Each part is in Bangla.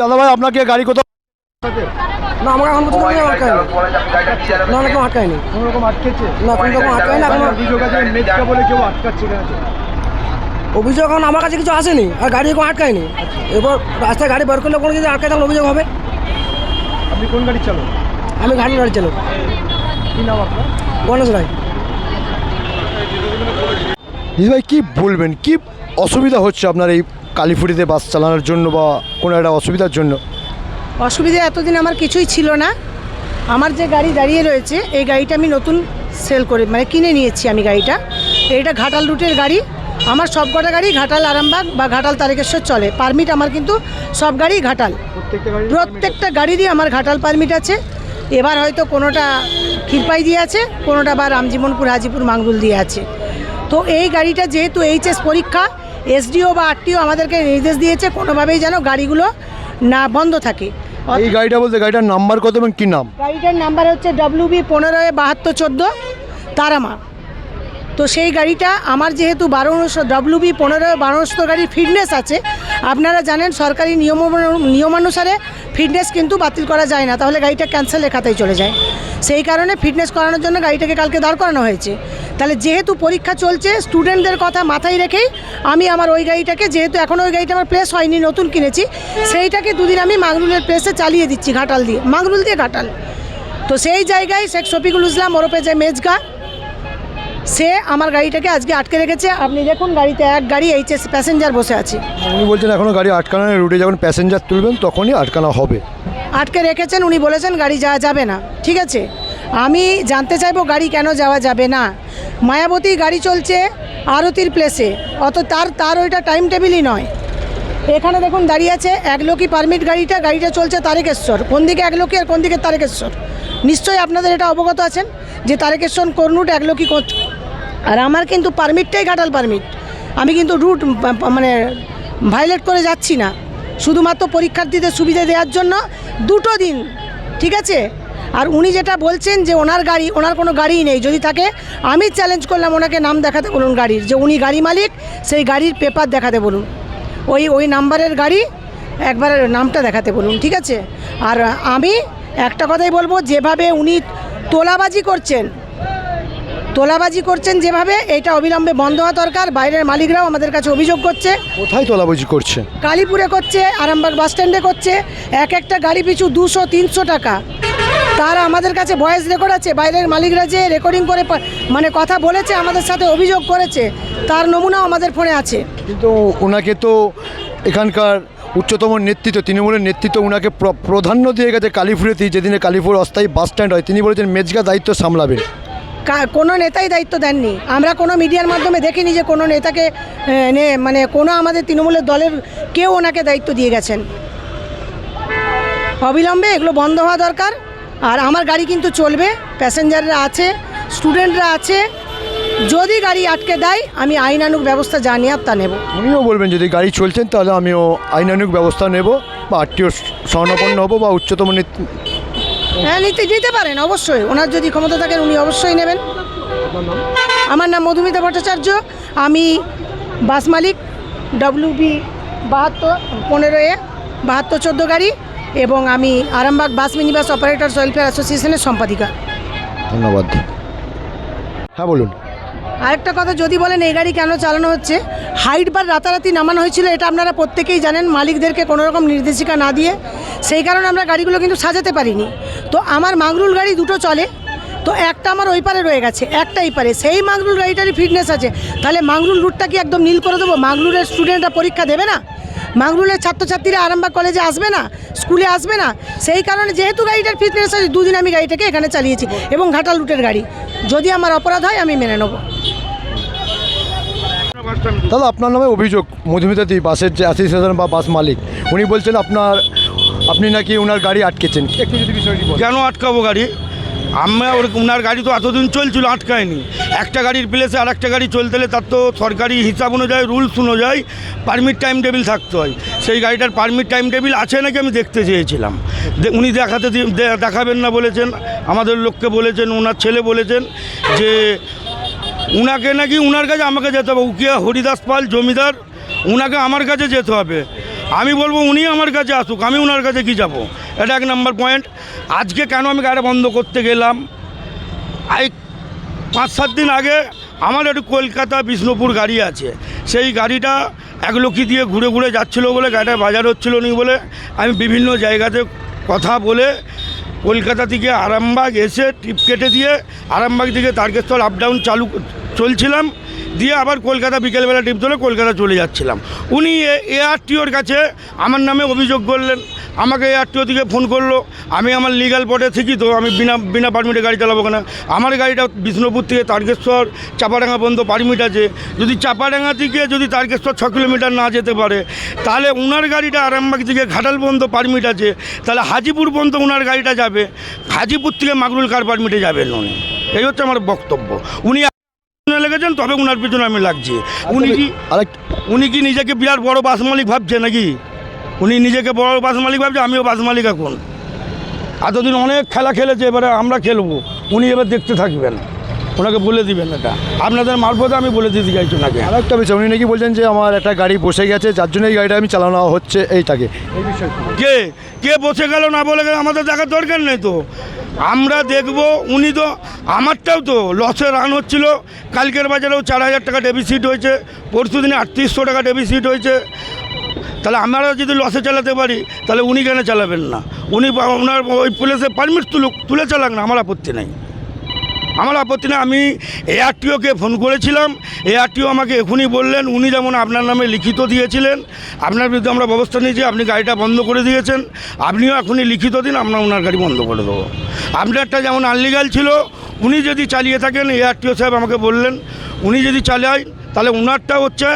দাদা ভাই আপনাকে গাড়ি কোথাও না এখন পর্যন্ত কেউ আটকায়নি। না আটকায়নি। কোনো রকম আটকেছে? না কোনো রকম আটকায়নি এখন অভিযোগ আছে মেজকা বলে কেউ আটকাচ্ছে কেন অভিযোগ এখন আমার কাছে কিছু আসেনি আর গাড়ি কেউ আটকায়নি। এবার রাস্তায় গাড়ি বের করলে কোনো যদি আটকায় তখন অভিযোগ হবে। আপনি কোন গাড়ি চালক? আমি গাড়ি গাড়ি চালক। কি নাম আপনার? গণেশ রায়। দিদি ভাই কি বলবেন? কি অসুবিধা হচ্ছে আপনার এই কালীফুড়িতে বাস চালানোর জন্য বা কোনো একটা অসুবিধার জন্য? অসুবিধা এতদিন আমার কিছুই ছিল না। আমার যে গাড়ি দাঁড়িয়ে রয়েছে এই গাড়িটা আমি নতুন সেল করে মানে কিনে নিয়েছি আমি গাড়িটা। এইটা ঘাটাল রুটের গাড়ি। আমার সব কটা গাড়ি ঘাটাল আরামবাগ বা ঘাটাল তারকেশ্বর চলে। পারমিট আমার কিন্তু সব গাড়ি ঘাটাল। প্রত্যেকটা গাড়ি প্রত্যেকটা গাড়িরই আমার ঘাটাল পারমিট আছে। এবার হয়তো কোনোটা ক্ষীরপাই দিয়ে আছে কোনোটা বা রামজীবনপুর হাজিপুর মাঙ্গুল দিয়ে আছে। তো এই গাড়িটা যেহেতু এইচএস পরীক্ষা এসডিও বা আরটিও আমাদেরকে নির্দেশ দিয়েছে কোনোভাবেই যেন গাড়িগুলো না বন্ধ থাকে। এই গাড়িটা বলতে গাড়িটার নাম্বার কত এবং কী নাম? গাড়িটার নাম্বার হচ্ছে ডব্লিউবি পনেরো বাহাত্তর চোদ্দ তারামা। তো সেই গাড়িটা আমার যেহেতু বারোশো ডাব্লিউ বি পনেরো বারোশো গাড়ির ফিটনেস আছে। আপনারা জানেন সরকারি নিয়ম নিয়মানুসারে ফিটনেস কিন্তু বাতিল করা যায় না। তাহলে গাড়িটা ক্যান্সেলের খাতায় চলে যায়। সেই কারণে ফিটনেস করানোর জন্য গাড়িটাকে কালকে দাঁড় করানো হয়েছে। তাহলে যেহেতু পরীক্ষা চলছে স্টুডেন্টদের কথা মাথায় রেখেই আমি আমার ওই গাড়িটাকে, যেহেতু এখনও ওই গাড়িটা আমার প্লেস হয়নি, নতুন কিনেছি, সেইটাকে দুদিন আমি মাগরুলের প্লেসে চালিয়ে দিচ্ছি, ঘাটাল দিয়ে। মাগরুল দিয়ে ঘাটাল। তো সেই জায়গায় শেখ শফিকুল ইসলাম ওরফে যে মেজগা সে আমার গাড়িটাকে আজকে আটকে রেখেছে। আপনি দেখুন গাড়িতে এক গাড়ি এইচএস প্যাসেঞ্জার বসে আছে। উনি বলছেন এখনও গাড়ি আটকানো রুটে যখন প্যাসেঞ্জার তুলবেন তখনই আটকানো হবে। আটকে রেখেছেন উনি বলেছেন গাড়ি যাওয়া যাবে না। ঠিক আছে? আমি জানতে চাইব গাড়ি কেন যাওয়া যাবে না। মায়াবতী গাড়ি চলছে আরতির প্লেসে অত তার তার ওইটা টাইম টেবিলই নয়। এখানে দেখুন দাঁড়িয়ে আছে এক লোকই পারমিট গাড়িটা। গাড়িটা চলছে তারেকেশ্বর। কোন দিকে এক লোকই আর কোন দিকে তারেকেশ্বর? নিশ্চয়ই আপনাদের এটা অবগত আছেন যে তারেকেশ্বর করনুট এক লোকই আর আমার কিন্তু পারমিটটাই ঘাটাল পারমিট আমি কিন্তু রুট মানে ভাইলেট করে যাচ্ছি না। শুধুমাত্র পরীক্ষার্থীদের সুবিধা দেওয়ার জন্য দুটো দিন, ঠিক আছে? আর উনি যেটা বলছেন যে ওনার গাড়ি, ওনার কোনো গাড়িই নেই। যদি থাকে, আমি চ্যালেঞ্জ করলাম ওনাকে নাম দেখাতে বলুন গাড়ির। যে উনি গাড়ি মালিক, সেই গাড়ির পেপার দেখাতে বলুন। ওই ওই নাম্বারের গাড়ি একবার নামটা দেখাতে বলুন, ঠিক আছে? আর আমি একটা কথাই বলব, যেভাবে উনি তোলাবাজি করছেন তোলাবাজি করছেন যেভাবে এটা অবিলম্বে বন্ধ হওয়া দরকার। বাইরের মালিকরাও আমাদের কাছে অভিযোগ করছে। কোথায় তোলাবাজি করছে? কালীপুরে করছে আরামবাগ বাস স্ট্যান্ডে করছে। এক একটা গাড়ি পিছু দুশো তিনশো টাকা। তার আমাদের কাছে ভয়েস রেকর্ড আছে। বাইরের মালিকরা যে রেকর্ডিং করে মানে কথা বলেছে আমাদের সাথে অভিযোগ করেছে তার নমুনাও আমাদের ফোনে আছে। কিন্তু ওনাকে তো এখানকার উচ্চতম নেতৃত্ব তৃণমূলের নেতৃত্ব ওনাকে প্র- প্রাধান্য দিয়ে গেছে কালীপুরেতে যেদিনে কালীপুর অস্থায়ী বাস স্ট্যান্ড হয়। তিনি বলেছেন মেজগা দায়িত্ব সামলাবেন। কোনো নেতাই দায়িত্ব দেননি। আমরা কোনো মিডিয়ার মাধ্যমে দেখিনি যে কোনো নেতাকে মানে কোনো আমাদের তৃণমূলের দলের কেউ ওনাকে দায়িত্ব দিয়ে গেছেন। অবিলম্বে এগুলো বন্ধ হওয়া দরকার। আর আমার গাড়ি কিন্তু চলবে, প্যাসেঞ্জাররা আছে, স্টুডেন্টরা আছে। যদি গাড়ি আটকে দেয়, আমি আইনানুক ব্যবস্থা যা নেওয়ার তা নেব। উনিও বলবেন, যদি গাড়ি চলছেন তাহলে আমিও আইনানুক ব্যবস্থা নেব, বা আত্মীয় স্বর্ণপন্ন হব, বা উচ্চতম হ্যাঁ নিতে নিতে পারেন, অবশ্যই। ওনার যদি ক্ষমতা থাকেন, উনি অবশ্যই নেবেন। আমার নাম মধুমিতা ভট্টাচার্য। আমি বাস মালিক ডব্লিউ বি বাহাত্তর, পনেরো এ বাহাত্তর চোদ্দ গাড়ি এবং আমি Arambagh bus mini bus operator welfare অ্যাসোসিয়েশনের সম্পাদিকা। ধন্যবাদ। হ্যাঁ বলুন। আরেকটা কথা, যদি বলেন এই গাড়ি কেন চালানো হচ্ছে? হাইট বার রাতারাতি নামানো হয়েছিল, এটা আপনারা প্রত্যেকেই জানেন, মালিকদেরকে কোনো রকম নির্দেশিকা না দিয়ে। সেই কারণে আমরা গাড়িগুলো কিন্তু সাজাতে পারিনি। তো আমার মাগরুল গাড়ি দুটো চলে, তো একটা আমার ওই পারে রয়ে গেছে একটা এই পারে। সেই মাগরুল গাড়িটারই ফিটনেস আছে। তাহলে মাগরুল রুটটা কি একদম নীল করে দেবো? মাগরুলের স্টুডেন্টরা পরীক্ষা দেবে না? মাগরুলের ছাত্রছাত্রীরা আরামবাগ কলেজে আসবে না? স্কুলে আসবে না? সেই কারণে যেহেতু গাড়িটার ফিটনেস আছে দুদিন আমি গাড়িটাকে এখানে চালিয়েছি এবং ঘাটাল রুটের গাড়ি। যদি আমার অপরাধ হয় আমি মেনে নেব। দাদা আপনার নামে অভিযোগ মধুমিতাদি বাসের যে অ্যাসোসিয়েশন বা বাস মালিক। উনি বলছেন আপনার আপনি নাকি ওনার গাড়ি আটকেছেন। একটু যদি বিষয়টি কেন আটকাবো গাড়ি? আমরা ওর ওনার গাড়ি তো এতদিন চলছিল, আটকায়নি। একটা গাড়ির প্লেসে আর একটা গাড়ি চলতে হলে তার তো সরকারি হিসাব অনুযায়ী রুলস অনুযায়ী পারমিট টাইম টেবিল থাকতে হয়। সেই গাড়িটার পারমিট টাইম টেবিল আছে নাকি আমি দেখতে চেয়েছিলাম। উনি দেখাতে দেখাবেন না বলেছেন, আমাদের লোককে বলেছেন ওনার ছেলে বলেছেন যে, উনাকে নাকি উনার কাছে আমাকে যেতে হবে। উকিয়া হরিদাস পাল, জমিদার, উনাকে আমার কাছে যেতে হবে। আমি বলব উনি আমার কাছে আসুক, আমি ওনার কাছে কি যাব? এটা এক নাম্বার পয়েন্ট। আজকে কেন আমি গাড়ি বন্ধ করতে গেলাম? এই পাঁচ, সাত দিন আগে আমার একটু কলকাতা বিষ্ণুপুর গাড়ি আছে। সেই গাড়িটা এক লোকি দিয়ে ঘুরে ঘুরে যাচ্ছিল বলে গাড়িটা বাজার হচ্ছিল নি বলে আমি বিভিন্ন জায়গাতে কথা বলে কলকাতা থেকে আরামবাগ এসে ট্রিপ কেটে দিয়ে আরামবাগ থেকে তারকেশ্বর আপ ডাউন চালু চলছিলাম। দিয়ে আবার কলকাতা বিকেলবেলা ট্রিপ ধরে কলকাতা চলে যাচ্ছিলাম। উনি এআরটিওর কাছে আমার নামে অভিযোগ করলেন, আমাকে এআরটিও থেকে ফোন করল, আমি আমার লিগাল পটে থাকি তো আমি বিনা বিনা পারমিটে গাড়ি চালাবো কেন? আমার গাড়িটা বিষ্ণুপুর থেকে তারকেশ্বর, চাপাডাঙ্গা পর্যন্ত পারমিট আছে। যদি চাপাডাঙ্গা থেকে যদি তারকেশ্বর ছ কিলোমিটার না যেতে পারে, তাহলে উনার গাড়িটা আরামবাগ থেকে ঘাটাল পর্যন্ত পারমিট আছে। তাহলে হাজিপুর পর্যন্ত উনার গাড়িটা যাবে। হাজিপুর থেকে মাগরুল কার পারমিটে যাবেন উনি? এই হচ্ছে আমার বক্তব্য। উনি লেগেছেন তবে উনার পিছনে আমি লাগছি। উনি কি উনি কি নিজেকে বিরাট বড় বাস মালিক ভাবছে নাকি? উনি নিজেকে বড় বাস মালিক ভাবছে আমিও বাস মালিক এখন। এতদিন অনেক খেলা খেলেছে এবারে আমরা খেলব। উনি এবার দেখতে থাকবেন। ওনাকে বলে দিবেন এটা। আপনাদের মারফতে আমি বলে দিতে চাইছি ওনাকে। আর একটা বিষয় উনি নাকি বলছেন যে আমার একটা গাড়ি বসে গেছে যার জন্য এই গাড়িটা আমি চালানো হচ্ছে এইটাকে। কে? কে বসে গেল না বলে গেল আমাদের দেখার দরকার নেই তো? আমরা দেখব, উনি তো, আমারটাও তো লসে রান হচ্ছিল। কালকের বাজারেও চার হাজার টাকা ডেভিসিট হয়েছে, পরশু দিনে আটত্রিশশো টাকা ডেভিসিট হয়েছে। তাহলে আমরা যদি লসে চালাতে পারি, তাহলে উনি কেন চালাবেন না? উনি ওনার ওই পুলিশে পারমিট তুলুক, তুলে চালাক না, আমার আপত্তি নেই। আমার আপত্তি না আমি এআরটিওকে ফোন করেছিলাম। এআরটিও আমাকে এখনই বললেন উনি যেমন আপনার নামে লিখিত দিয়েছিলেন আপনার বিরুদ্ধে আমরা ব্যবস্থা নিয়েছি আপনি গাড়িটা বন্ধ করে দিয়েছেন আপনিও এখনই লিখিত দিন আমরা ওনার গাড়ি বন্ধ করে দেবো। আপনারটা যেমন আনলিগাল ছিল উনি যদি চালিয়ে থাকেন এআরটিও সাহেব আমাকে বললেন উনি যদি চালায় তাহলে ওনারটা হচ্ছে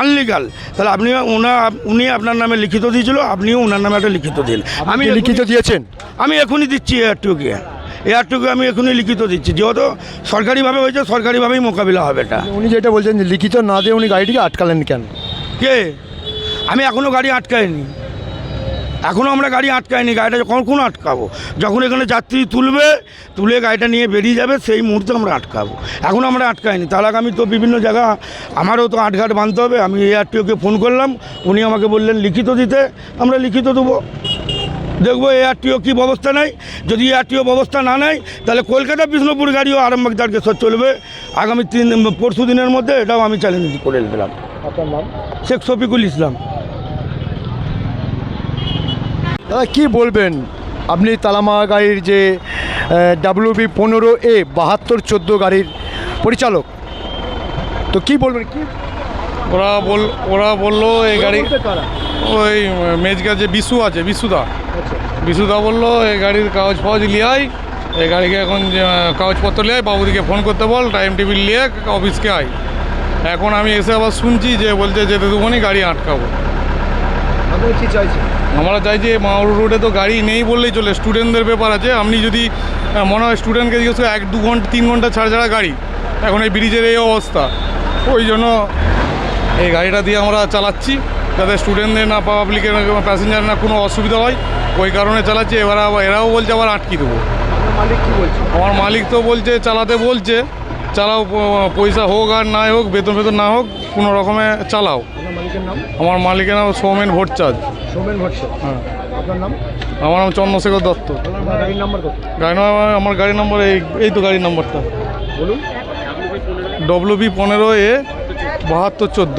আনলিগাল। তাহলে আপনি ওনা উনি আপনার নামে লিখিত দিয়েছিল আপনিও ওনার নামে একটা লিখিত দিন। আমি লিখিত দিয়েছেন? আমি এখনই দিচ্ছি এয়ারটুকে এয়ারটুকে আমি এখনই লিখিত দিচ্ছি। যেহেতু সরকারিভাবে হয়েছে সরকারিভাবেই মোকাবিলা হবে এটা। উনি যেটা বলছেন যে লিখিত না দিয়ে উনি গাড়িটিকে আটকালেন কেন? কে? আমি এখনও গাড়ি আটকাইনি। এখনও আমরা গাড়ি আটকাইনি গাড়িটা যখন কোন আটকাবো? যখন এখানে যাত্রী তুলবে তুলে গাড়িটা নিয়ে বেরিয়ে যাবে সেই মুহূর্তে আমরা আটকাবো। এখনও আমরা আটকাইনি। তার আগে আমি তো বিভিন্ন জায়গা আমারও তো আটঘাট বাঁধতে হবে আমি এআরটিওকে ফোন করলাম উনি আমাকে বললেন লিখিত দিতে আমরা লিখিত দেবো। দেখব এআরটিও কী ব্যবস্থা নেয়? যদি এআরটিও ব্যবস্থা না নেয় তাহলে কলকাতা বিষ্ণুপুর গাড়িও আরামবাগ তারকেশ্বর চলবে। আগামী তিন পরশু দিনের মধ্যে এটাও আমি চ্যালেঞ্জ করে দিলাম। আপনার নাম? শেখ শফিকুল ইসলাম। দাদা কী বলবেন? আপনি তালামা গাড়ির যে ডাব্লিউ বি পনেরো এ বাহাত্তর চোদ্দ গাড়ির পরিচালক। তো কি বলবেন? কি ওরা বল ওরা বলল এই গাড়ি? ওই মেজকা যে বিশু আছে বিশুদা। আচ্ছা। বিশুদা বলল এই গাড়ির কাগজ ফাগজ লিয়াই এই গাড়িকে এখন কাগজপত্র লিয়ে আয় বাবুদিকে ফোন করতে বল টাইম টেবিল নিয়ে অফিসকে আয়। এখন আমি এসে আবার শুনছি যে বলছে যেতে দেবো নি গাড়ি আটকাবো। আমরা চাইছি? মাউর রোডে তো গাড়ি নেই বললেই চলে। স্টুডেন্টদের ব্যাপার আছে। আপনি যদি মনে হয় স্টুডেন্টকে জিজ্ঞেস করে এক দু ঘণ্টা তিন ঘণ্টা ছাড়া ছাড়া গাড়ি? এখন এই ব্রিজের এই অবস্থা। ওই জন্য এই গাড়িটা দিয়ে আমরা চালাচ্ছি। যাতে স্টুডেন্টদের না পাবলিকের প্যাসেঞ্জার না কোনো অসুবিধা হয় ওই কারণে চালাচ্ছি। এবার আবার এরাও বলছে আবার আটকে দেবো। মালিক কি বলছে আমার মালিক তো বলছে চালাতে বলছে চালাও পয়সা হোক আর নাই হোক বেতন বেতন না হোক কোনো রকমে চালাও। আমার মালিকের নাম সৌমেন ভট্টাচার্য। সৌমেন ভট্ট হ্যাঁ। আপনার নাম? আমার নাম চন্দ্রশেখর দত্ত। গাড়ির নাম্বার কত গাড়ি নাম্বার আমার গাড়ি নম্বর এই এই তো গাড়ির নম্বরটা বলুন। ডব্লিউ বি পনেরো এ বাহাত্তর চোদ্দ।